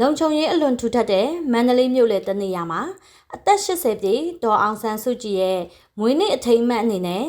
လုံခြုံရေးအလွန်ထူထပ်တဲ့မန္တလေးမြို့လေတနေရာမှာအသက်80ပြည့်ဒေါ်အောင်ဆန်းစုကြည်ရဲ့မွေးနေ့အထိမ်းအမှတ်အနေနဲ့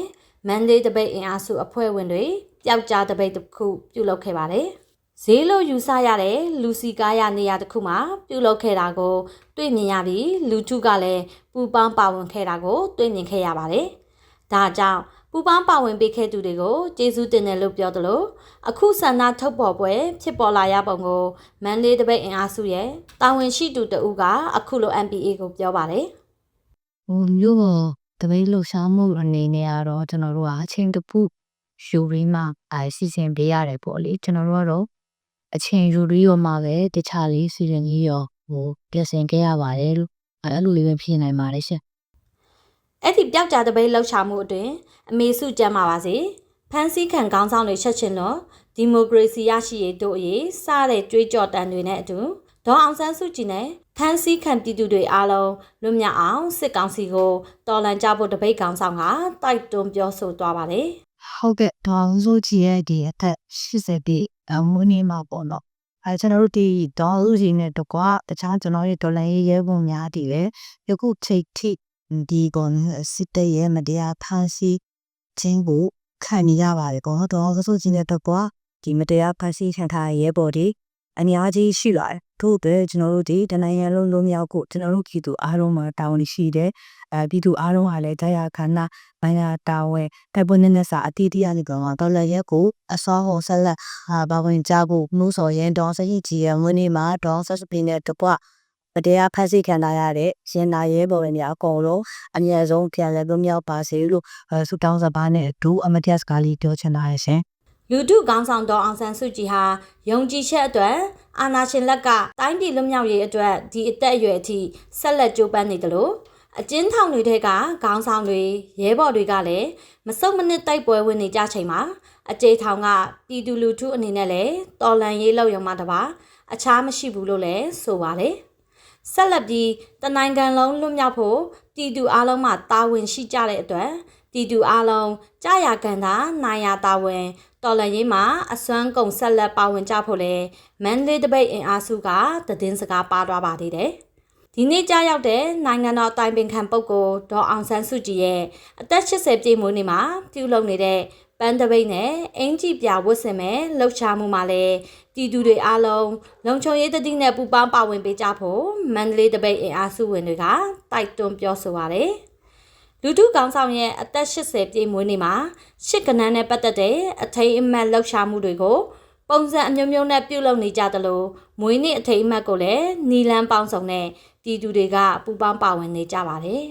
မန္တလေးတပိတ်အင်အားစုအဖွဲ့ဝင်တွေပျောက်ကြားတပိတ်တစ်ခုပြုလုပ်ခဲ့ပါတယ်။ဈေးလို့ယူဆရတဲ့လူစီကားရနေရာတစ်ခုမှာပြုလုပ်ခဲ့တာကို တွေ့မြင်ရပြီးလူထုကလည်းပူပေါင်းပါဝင်ခဲ့တာကို တွေ့မြင်ခဲ့ရပါတယ်။ဒါကြောင့် ပူပေါင်းပါဝင်ပေးခဲ့သူတွေကိုကျေးဇူးတင်တယ်လို့ပြောသလိုအခုဆန္ဒထုတ်ပေါ်ပွဲဖြစ်ပေါ်လာရပုံကိုမန်လေးတပိတ်အင်အားစုရဲ့တာဝန်ရှိသူတဦးကအခုလို MPA ကိုပြောပါတယ်ဟိုမျိုးပေါ်တပိတ်လှူရှားမှုအနေနဲ့ကတော့ကျွန်တော်တို့ကအချိန်တစ်ခုယူရင်းမှအဲစီစဉ်ပေးရတယ်ပေါ့လေကျွန်တော်တို့ကတော့အချိန်ယူရင်းရောမှပဲတခြားလေးစီစဉ်ကြီးရောဟိုပြင်ဆင်ခဲ့ရပါတယ်လို့အဲအဲ့လိုလေးပဲဖြစ်နိုင်ပါတယ်ရှင်။ အဲ့ဒီပျောက်ကြားတပိတ်လှုပ်ရှားမှုအတွင်အမေစုကျမ်းပါပါစေ။ဖန်စီခံခေါင်းဆောင်တွေချက်ချင်းလို့ဒီမိုကရေစီရရှိရေးတို့အရေးစတဲ့ကြွေးကြော်တန်တွေနဲ့အတူဒေါ်အောင်ဆန်းစုကြည်နဲ့ဖန်စီခံပြည်သူတွေအားလုံးလွတ်မြောက်အောင်စစ်ကောင်စီကိုတော်လှန်ကြဖို့တပိတ်ခေါင်းဆောင်ကတိုက်တွန်းပြောဆိုသွားပါတယ်။ဟုတ်ကဲ့ဒေါအောင်စုကြည်ရဲ့ဒီအသက်80ပြည့်အမွေးနေ့မှာပေါ့နော်အဲကျွန်တော်တို့ဒီဒေါအောင်စုကြည်နဲ့တကွာတခြားကျွန်တော်ရဲ့ဒေါ်လာရေးရဲပုံများတည်လေယခုချိန်ထိ ဒီကွန်စစ်တပ်ရဲ့မတရားဖန်ဆီးခြင်းကိုခံနေရပါတယ်ပေါ့နော်ဒေါအောင်စုကြည်နဲ့တကွာဒီမတရားဖန်ဆီးခံထားရဲဘော်ဒီအများကြီးရှိလာတယ်ထို့အတွက်ကျွန်တော်တို့ဒီတနိုင်ငံလုံးလုံးမြောက်ကိုကျွန်တော်တို့ပြည်သူအားလုံးမှာတာဝန်ရှိတယ်အဲပြည်သူအားလုံးဟာလည်းတရားခန္ဓာဘိုင်းရတာဝန်တိုက်ပွဲနဲ့စာအတီးတီးရနေကောင်တော့လည်းရက်ကိုအစောဟောဆက်လက်ဟာဘာဝင်ကြဖို့နှိုးဆော်ရင်ဒေါစရိကြီးရဲ့ဝင်းနေမှာဒေါဆက်စပင်းနဲ့တကွ မတရားဖက်စီခံထားရတဲ့ရှင်နာရဲဘော်တွေများအကုန်လုံးအမြဲဆုံးပြန်လည်လွတ်မြောက်ပါစေလို့ဆုတောင်းစပါးနဲ့ဒူအမတ်တစကားလေးပြောချင်တာရရှင်လူထုကောင်းဆောင်တော်အောင်ဆန်းစုကြည်ဟာယုံကြည်ချက်အတွက်အာနာရှင်လက်ကတိုင်းပြည်လွတ်မြောက်ရေးအတွက်ဒီအသက်အရွယ်အထိဆက်လက်ကြိုးပမ်းနေတယ်လို့အကျဉ်းထောင်တွေထဲကခေါင်းဆောင်တွေရဲဘော်တွေကလည်းမစုံမနစ်တိုက်ပွဲဝင်နေကြချိန်မှာအကျေထောင်ကပြည်သူလူထုအနေနဲ့လည်းတော်လန်ရေးလောက်ရုံမှတပါအခြားမရှိဘူးလို့လည်းဆိုပါတယ် ဆက်လက်ပြီးတနိုင်ငံလုံးလွတ်မြောက်ဖို့ပြည်သူအလုံးမှာတာဝန်ရှိကြတဲ့အတွက်ပြည်သူအလုံးကြာရကန်တာနိုင်ရတာဝန်တော်လန်ရေးမှာအစွမ်းကုန်ဆက်လက်ပါဝင်ကြဖို့လဲမန်လေးတပိတ်အင်အားစုကတည်င်းစကားပါသွားပါသေးတယ်ဒီနေ့ကြားရောက်တဲ့နိုင်ငံတော်အတိုင်ပင်ခံပုဂ္ဂိုလ်ဒေါ်အောင်ဆန်းစုကြည်ရဲ့အသက်80ပြည့်မွေးနေ့မှာပြုလုပ်နေတဲ့ပ န်းတပိတ်နဲ့အင်ကြီးပြဝတ်ဆင်မဲ့လှုပ်ရှားမှုမှာလည်းပြည်သူတွေအားလုံးလုံခြုံရေးတတိနဲ့ပူးပေါင်းပါဝင်ပေးကြဖို့မန္တလေးတပိတ်အင်အားစုဝင်တွေကတိုက်တွန်းပြောဆိုပါတယ်လူထုကောင်ဆောင်ရဲ့အသက်80ပြည့်မွေးနေ့မှာရှစ်ကနန်းနဲ့ပတ်သက်တဲ့အထိမ်းအမှတ်လှုပ်ရှားမှုတွေကိုပုံစံအမျိုးမျိုးနဲ့ပြုလုပ်နေကြသလိုမွေးနေ့အထိမ်းအမှတ်ကိုလည်းနီလန်းပေါင်းစုံနဲ့ပြည်သူတွေကပူးပေါင်းပါဝင်နေကြပါတယ်